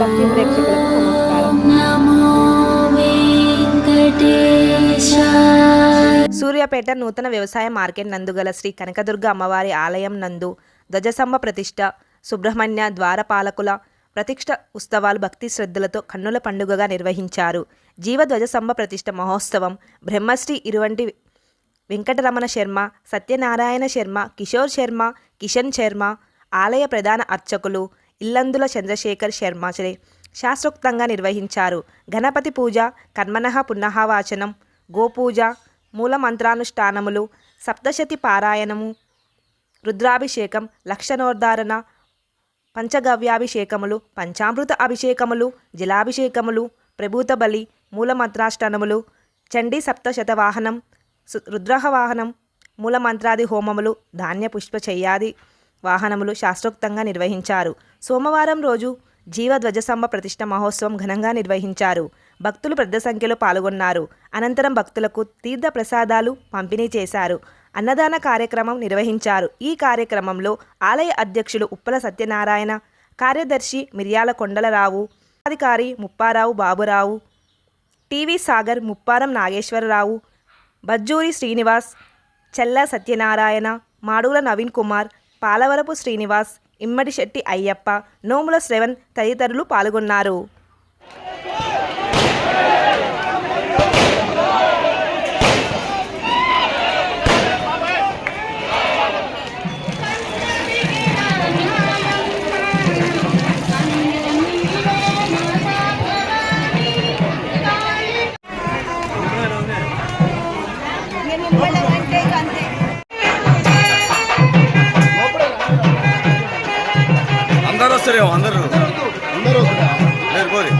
భక్తి ప్రేక్షకులకు నమస్కారం. సూర్యాపేట నూతన వ్యవసాయ మార్కెట్ నందు గల శ్రీ కనకదుర్గ అమ్మవారి ఆలయం నందు ధ్వజసంభ ప్రతిష్ట సుబ్రహ్మణ్య ద్వారపాలకుల ప్రతిష్ట ఉత్సవాలు భక్తి శ్రద్ధలతో కన్నుల పండుగగా నిర్వహించారు. జీవ ధ్వజసంభ ప్రతిష్ట మహోత్సవం బ్రహ్మశ్రీ ఇరువంటి వెంకటరమణ శర్మ సత్యనారాయణ శర్మ కిషోర్ శర్మ కిషన్ శర్మ ఆలయ ప్రధాన అర్చకులు ఇల్లందుల చంద్రశేఖర్ శర్మాచరే శాస్త్రోక్తంగా నిర్వహించారు. గణపతి పూజ కర్మనః పునఃవాచనం గోపూజ మూలమంత్రానుష్ఠానములు సప్తశతి పారాయణము రుద్రాభిషేకం లక్షణోద్ధారణ పంచగవ్యాభిషేకములు పంచామృత అభిషేకములు జలాభిషేకములు ప్రభూత బలి మూలమంత్రాష్టనములు చండీ సప్తశతవాహనం వాహనం రుద్రహ వాహనం మూలమంత్రాది హోమములు ధాన్య పుష్ప చెయ్యాది. వాహనములు శాస్త్రోక్తంగా నిర్వహించారు. సోమవారం రోజు జీవ ధ్వజసంభ ప్రతిష్ట మహోత్సవం ఘనంగా నిర్వహించారు. భక్తులు పెద్ద సంఖ్యలో పాల్గొన్నారు. అనంతరం భక్తులకు తీర్థ ప్రసాదాలు పంపిణీ చేశారు. అన్నదాన కార్యక్రమం నిర్వహించారు. ఈ కార్యక్రమంలో ఆలయ అధ్యక్షులు ఉప్పల సత్యనారాయణ కార్యదర్శి మిర్యాల కొండలరావు అధికారి ముప్పారావు బాబురావు టీవీ సాగర్ ముప్పారం నాగేశ్వరరావు బజ్జూరి శ్రీనివాస్ చెల్ల సత్యనారాయణ మాడుగుల నవీన్ కుమార్ పాలవరపు శ్రీనివాస్ ఇమ్మడి శెట్టి అయ్యప్ప నోముల శ్రవణ్ తదితరులు పాల్గొన్నారు Hola. వస్తారేమో అందరు అందరూ వస్తారా? లేరు పోరి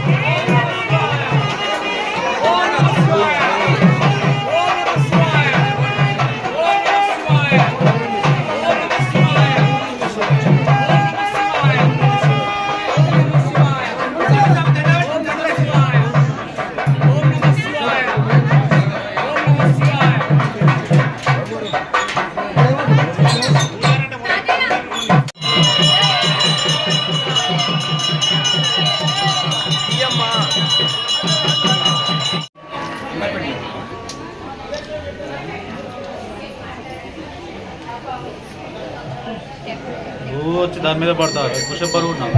నువ్వు వచ్చి దాని మీద పడతావు ఎక్కువసేపు బరువు ఉన్నావు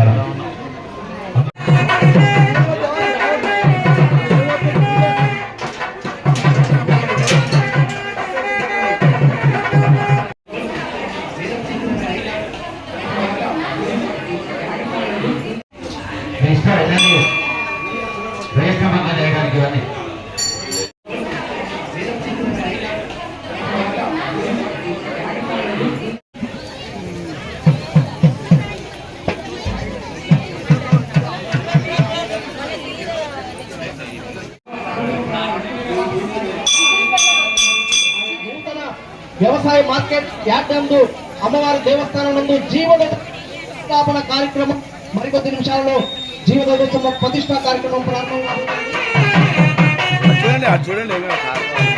రిజిస్టర్ ఎన్ని రిజిస్టర్ మంగళ చేయడానికి ఇవన్నీ వ్యవసాయ మార్కెట్ యాడ్డందు అమ్మవారి దేవస్థానం నందు జీవన కార్యక్రమం మరికొద్ది నిమిషాల్లో జీవన ప్రతిష్టా కార్యక్రమం ప్రారంభం చూడండి చూడండి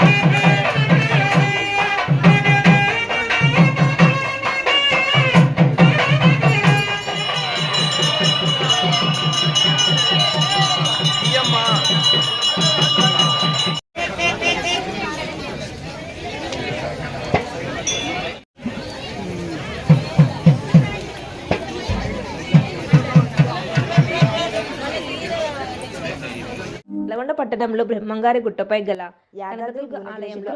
లవండ పట్టణంలో బ్రహ్మంగారి గుట్టపై గల యాదాద్రి ఆలయంలో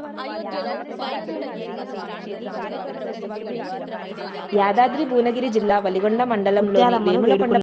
యాదాద్రి భువనగిరి జిల్లా వలిగొండ మండలంలో